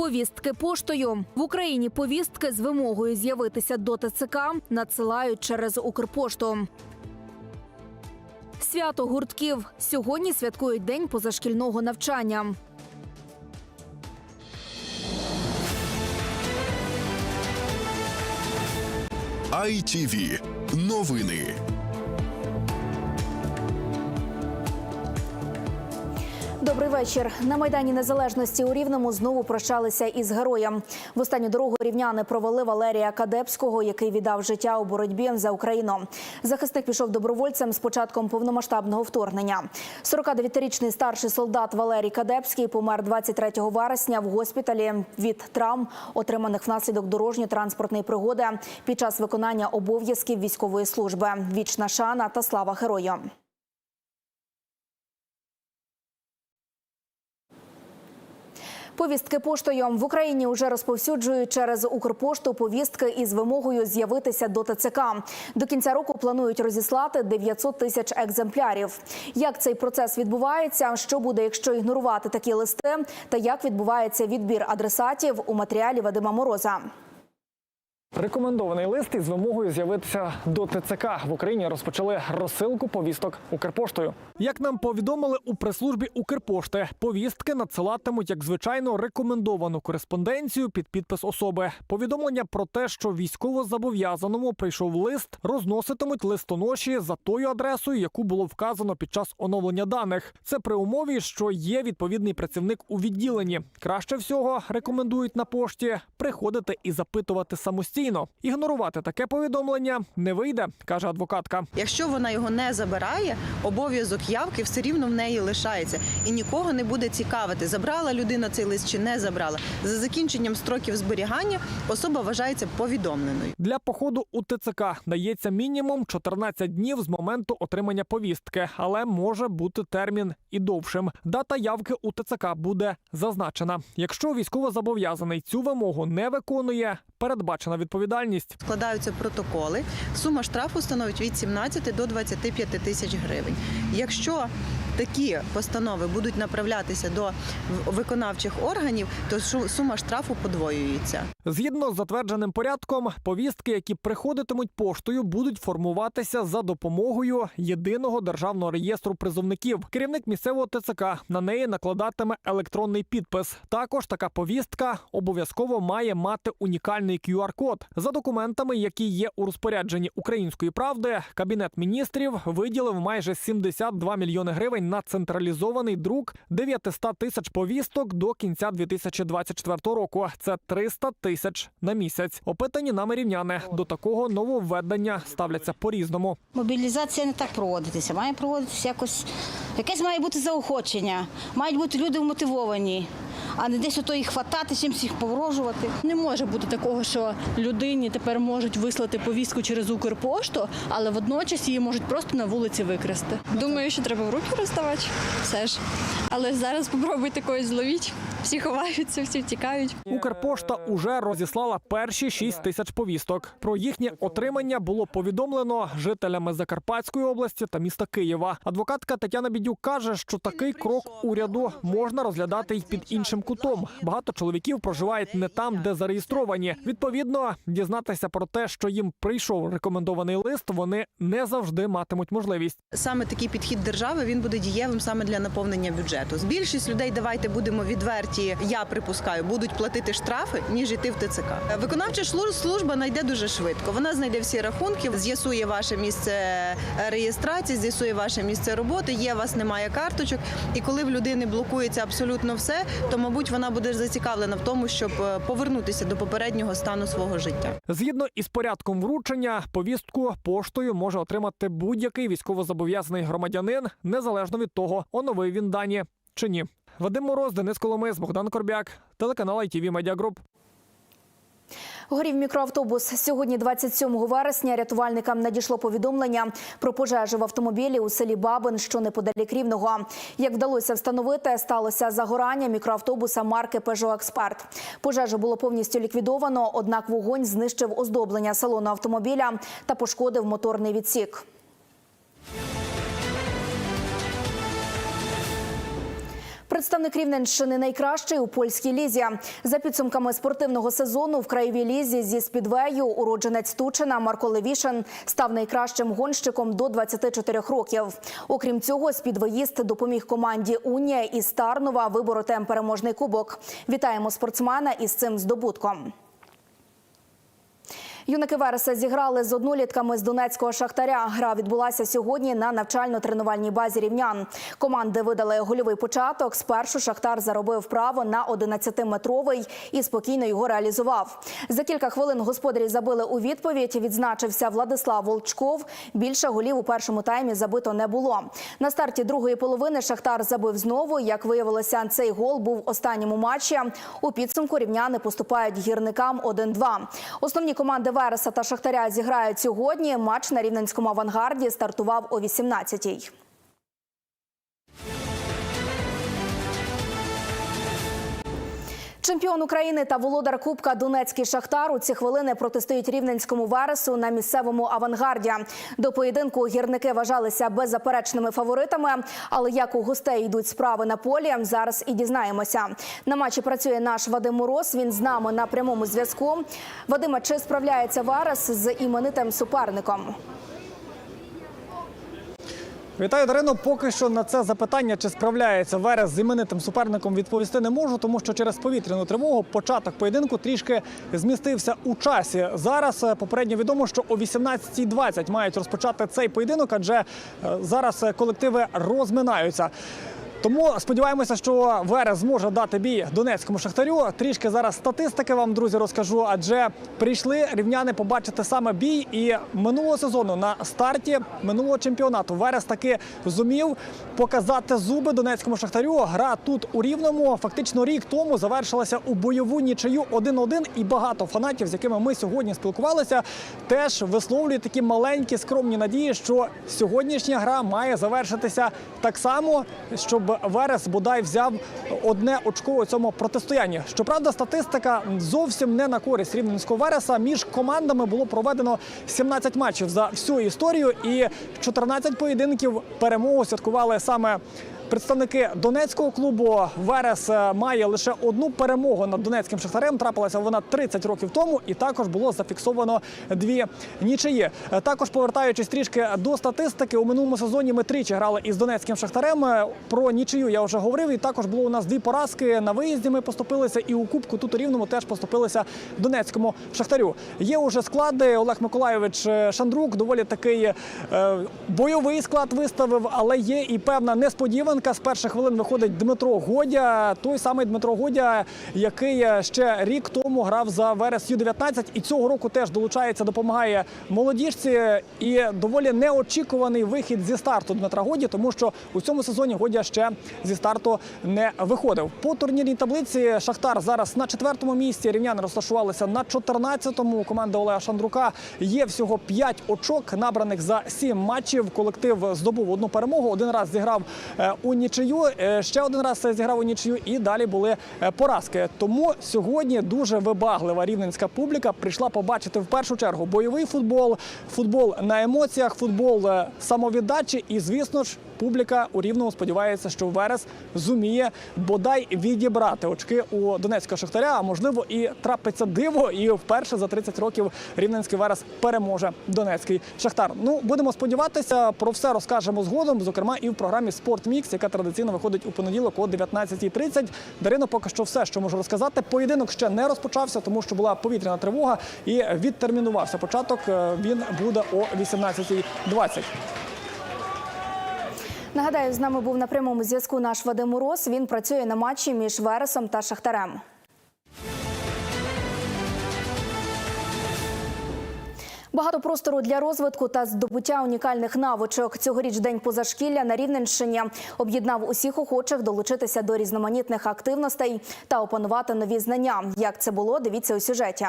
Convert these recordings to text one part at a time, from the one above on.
Повістки поштою в Україні повістки з вимогою з'явитися до ТЦК надсилають через Укрпошту. Свято гуртків сьогодні святкують день позашкільного навчання. ITV. Новини. Добрий вечір. На майдані незалежності у Рівному знову прощалися із героєм. В останню дорогу рівняни провели Валерія Кадепського, який віддав життя у боротьбі за Україну. Захисник пішов добровольцем з початком повномасштабного вторгнення. 49-річний старший солдат Валерій Кадепський помер 23 вересня в госпіталі від травм, отриманих внаслідок дорожньо-транспортної пригоди під час виконання обов'язків військової служби. Вічна шана та слава герою. Повістки поштою в Україні вже розповсюджують через Укрпошту повістки із вимогою з'явитися до ТЦК. До кінця року планують розіслати 900 тисяч екземплярів. Як цей процес відбувається? Що буде, якщо ігнорувати такі листи? Та як відбувається відбір адресатів у матеріалі Вадима Мороза? Рекомендований лист із вимогою з'явитися до ТЦК в Україні розпочали розсилку повісток Укрпоштою. Як нам повідомили у прес-службі Укрпошти, повістки надсилатимуть як звичайно рекомендовану кореспонденцію під підпис особи. Повідомлення про те, що військовозобов'язаному прийшов лист, розноситимуть листоноші за тою адресою, яку було вказано під час оновлення даних. Це при умові, що є відповідний працівник у відділенні. Краще всього рекомендують на пошті приходити і запитувати самостійно. Ігнорувати таке повідомлення не вийде, каже адвокатка. Якщо вона його не забирає, обов'язок явки все рівно в неї лишається і нікого не буде цікавити, забрала людина цей лист чи не забрала. За закінченням строків зберігання особа вважається повідомленою. Для походу у ТЦК дається мінімум 14 днів з моменту отримання повістки, але може бути термін і довшим. Дата явки у ТЦК буде зазначена. Якщо військовозобов'язаний цю вимогу не виконує, передбачена відповідальність. Складаються протоколи. Сума штрафу становить від 17 до 25 тисяч гривень. Якщо такі постанови будуть направлятися до виконавчих органів, то сума штрафу подвоюється. Згідно з затвердженим порядком, повістки, які приходитимуть поштою, будуть формуватися за допомогою єдиного державного реєстру призовників. Керівник місцевого ТЦК на неї накладатиме електронний підпис. Також така повістка обов'язково має мати унікальний QR-код. За документами, які є у розпорядженні української правди, кабінет міністрів виділив майже 72 мільйони гривень на централізований друк 900 тисяч повісток до кінця 2024 року. Це 300 тисяч на місяць. Опитані нами рівняни до такого нововведення ставляться по-різному. Мобілізація не так проводитися. Має проводитися якось якесь має бути заохочення. Мають бути люди вмотивовані, а не десь ото їх хватати, чимось їх погрожувати. Не може бути такого, що людині тепер можуть вислати повістку через Укрпошту, але водночас її можуть просто на вулиці викрасти. Думаю, що треба в руки роздавати. Все ж. Але зараз спробуйте когось зловіть. Всі ховаються, всі втікають. Укрпошта уже розіслала перші 6 тисяч повісток. Про їхнє отримання було повідомлено жителями Закарпатської області та міста Києва. Адвокатка Тетяна Бідюк каже, що такий крок уряду можна розглядати й під іншим кутом. Багато чоловіків проживають не там, де зареєстровані. Відповідно, дізнатися про те, що їм прийшов рекомендований лист, вони не завжди матимуть можливість. Саме такий підхід держави він буде дієвим саме для наповнення бюджету. Більшість людей, давайте будемо відверті. Я припускаю, будуть платити штрафи, ніж йти в ТЦК. Виконавча служба знайде дуже швидко. Вона знайде всі рахунки, з'ясує ваше місце реєстрації, з'ясує ваше місце роботи. Є у вас немає карточок. І коли в людини блокується абсолютно все, то мабуть вона буде зацікавлена в тому, щоб е, повернутися до попереднього стану свого життя. Згідно із порядком вручення, повістку поштою може отримати будь-який військовозобов'язаний громадянин, незалежно від того, оновив він дані чи ні. Вадим Мороз, Денис Коломис, Богдан Корбяк, телеканал ITV Media Group. Горів мікроавтобус. Сьогодні, 27 вересня, рятувальникам надійшло повідомлення про пожежу в автомобілі у селі Бабин, що неподалік Рівного. Як вдалося встановити, сталося загорання мікроавтобуса марки Peugeot Expert. Пожежу було повністю ліквідовано, однак вогонь знищив оздоблення салону автомобіля та пошкодив моторний відсік. Представник Рівненщини найкращий у польській лізі. За підсумками спортивного сезону в краєвій лізі зі спідвею уродженець Тучина Марко Левішин став найкращим гонщиком до 24 років. Окрім цього, спідвеїст допоміг команді Унія із Тарнова вибороти переможний кубок. Вітаємо спортсмена із цим здобутком. Юнаки Вереса зіграли з однолітками з Донецького шахтаря. Гра відбулася сьогодні на навчально-тренувальній базі рівнян. Команди видали гольовий початок. Спершу Шахтар заробив право на 11-метровий і спокійно його реалізував. За кілька хвилин господарі забили у відповідь. Відзначився Владислав Волчков. Більше голів у першому таймі забито не було. На старті другої половини Шахтар забив знову. Як виявилося, цей гол був в останньому матчі. У підсумку рівняни поступають гірникам 1-2. Основні команди Вереса та Шахтаря зіграють сьогодні. Матч на рівненському авангарді стартував о 18-й. Чемпіон України та володар Кубка Донецький Шахтар у ці хвилини протистоїть рівненському вересу на місцевому авангарді. До поєдинку гірники вважалися беззаперечними фаворитами. Але як у гостей йдуть справи на полі, зараз і дізнаємося. На матчі працює наш Вадим Мороз. Він з нами на прямому зв'язку. Вадиме, чи справляється Верес з іменитим суперником? Вітаю, Дарино. Поки що на це запитання, чи справляється Верес з іменитим суперником, відповісти не можу, тому що через повітряну тривогу початок поєдинку трішки змістився у часі. Зараз е, попередньо відомо, що о 18.20 мають розпочати цей поєдинок, адже е, зараз е, колективи розминаються. Тому сподіваємося, що Верес зможе дати бій донецькому шахтарю. Трішки зараз статистики вам, друзі, розкажу. Адже прийшли рівняни побачити саме бій. І минулого сезону на старті минулого чемпіонату Верес таки зумів показати зуби донецькому шахтарю. Гра тут у рівному. Фактично рік тому завершилася у бойову нічию 1-1. І багато фанатів, з якими ми сьогодні спілкувалися, теж висловлюють такі маленькі скромні надії, що сьогоднішня гра має завершитися так само, щоб Верес бодай взяв одне очко у цьому протистоянні. Щоправда, статистика зовсім не на користь рівненського Вереса. Між командами було проведено 17 матчів за всю історію, і 14 поєдинків перемогу святкували саме. Представники донецького клубу Верес е, має лише одну перемогу над донецьким шахтарем. Трапилася вона 30 років тому, і також було зафіксовано дві нічиї. Е, Також повертаючись трішки до статистики, у минулому сезоні ми тричі грали із донецьким шахтарем. Е, Про нічию я вже говорив. І також було у нас дві поразки на виїзді. Ми поступилися, і у кубку тут у рівному теж поступилися донецькому шахтарю. Є уже склади. Олег Миколайович Шандрук доволі такий бойовий склад виставив, але є і певна несподіванка. З перших хвилин виходить Дмитро Годя, той самий Дмитро Годя, який ще рік тому грав за Верес Ю-19 і цього року теж долучається, допомагає молодіжці. І доволі неочікуваний вихід зі старту Дмитра Годі, тому що у цьому сезоні Годя ще зі старту не виходив. По турнірній таблиці Шахтар зараз на четвертому місці. Рівняни розташувалися на 14-му. У команди Олега Шандрука є всього 5 очок, набраних за 7 матчів. Колектив здобув одну перемогу. Один раз зіграв е, у нічию, е, ще один раз зіграв у нічию, і далі були е, поразки. Тому сьогодні дуже вибаглива рівненська публіка прийшла побачити в першу чергу бойовий футбол, футбол на емоціях, футбол е, самовіддачі. І звісно ж, публіка у рівному сподівається, що Верес зуміє бодай відібрати очки у донецького шахтаря. А можливо, і трапиться диво, і вперше за 30 років рівненський Верес переможе донецький шахтар. Ну будемо сподіватися, про все розкажемо згодом. Зокрема, і в програмі Спорт Мікс, яка традиційно виходить у понеділок о 19.30. Дарино, поки що все, що можу розказати. Поєдинок ще не розпочався, тому що була повітряна тривога і відтермінувався початок. Е, Він буде о 18.20. Нагадаю, з нами був на прямому зв'язку наш Вадим Мороз. Він працює на матчі між Вересом та Шахтарем. Багато простору для розвитку та здобуття унікальних навичок. Цьогоріч день позашкілля на Рівненщині об'єднав усіх охочих долучитися до різноманітних активностей та опанувати нові знання. Як це було, дивіться у сюжеті.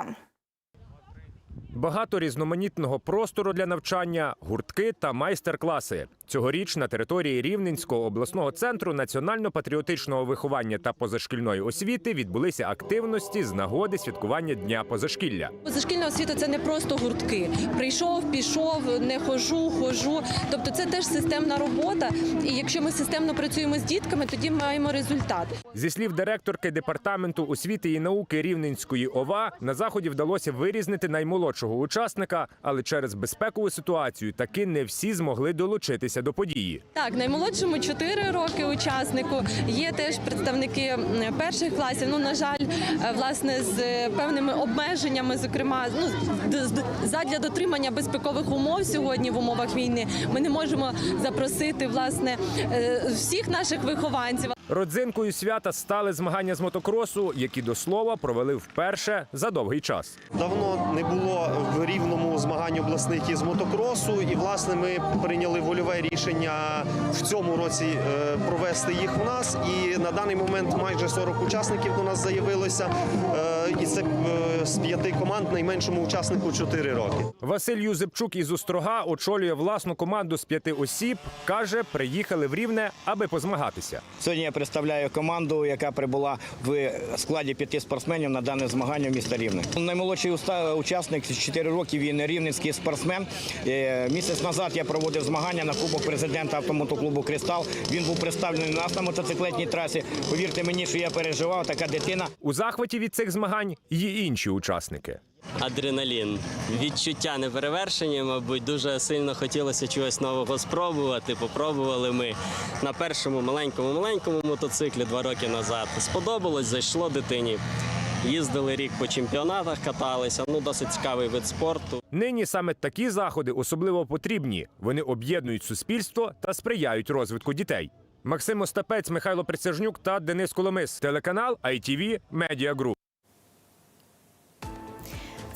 Багато різноманітного простору для навчання, гуртки та майстер-класи. Цьогоріч на території Рівненського обласного центру національно-патріотичного виховання та позашкільної освіти відбулися активності з нагоди святкування дня позашкілля. Позашкільна освіта це не просто гуртки. Прийшов, пішов, не хожу, хожу. Тобто це теж системна робота. І якщо ми системно працюємо з дітками, тоді маємо результат. Зі слів директорки департаменту освіти і науки Рівненської ОВА, на заході вдалося вирізнити наймолодшого учасника, але через безпекову ситуацію таки не всі змогли долучитися до події. Так, наймолодшому 4 роки учаснику. Є теж представники перших класів. Ну на жаль, е, власне, з певними обмеженнями, зокрема, ну задля дотримання безпекових умов сьогодні в умовах війни. Ми не можемо запросити власне е, всіх наших вихованців. Родзинкою свята стали змагання з мотокросу, які до слова провели вперше за довгий час. Давно не було в рівному змагань обласних із мотокросу, і власне ми прийняли вольове рішення в цьому році е, провести їх в нас. І на даний момент майже 40 учасників до нас заявилося. І це е, з п'яти команд найменшому учаснику 4 роки. Василь Юзепчук із Острога очолює власну команду з п'яти осіб. каже, приїхали в Рівне, аби позмагатися. Сьогодні я представляю команду, яка прибула в складі п'яти спортсменів на дане змагання в міста Рівне. Наймолодший учасник з 4 років він рівненський спортсмен. Е, Місяць назад я проводив змагання на кубок президента автомотоклубу Кристал. Він був представлений у нас на мотоциклетній трасі. Повірте мені, що я переживав. Така дитина У захваті від цих змагань є інші учасники. адреналін. Відчуття неперевершені, мабуть, дуже сильно хотілося чогось нового спробувати. Попробували ми на першому маленькому маленькому мотоциклі два роки назад. Сподобалось, зайшло дитині. Їздили рік по чемпіонатах, каталися. Ну, досить цікавий вид спорту. Нині саме такі заходи особливо потрібні. Вони об'єднують суспільство та сприяють розвитку дітей. Максим Остапець, Михайло Присяжнюк та Денис Коломис. Телеканал ITV Media Group.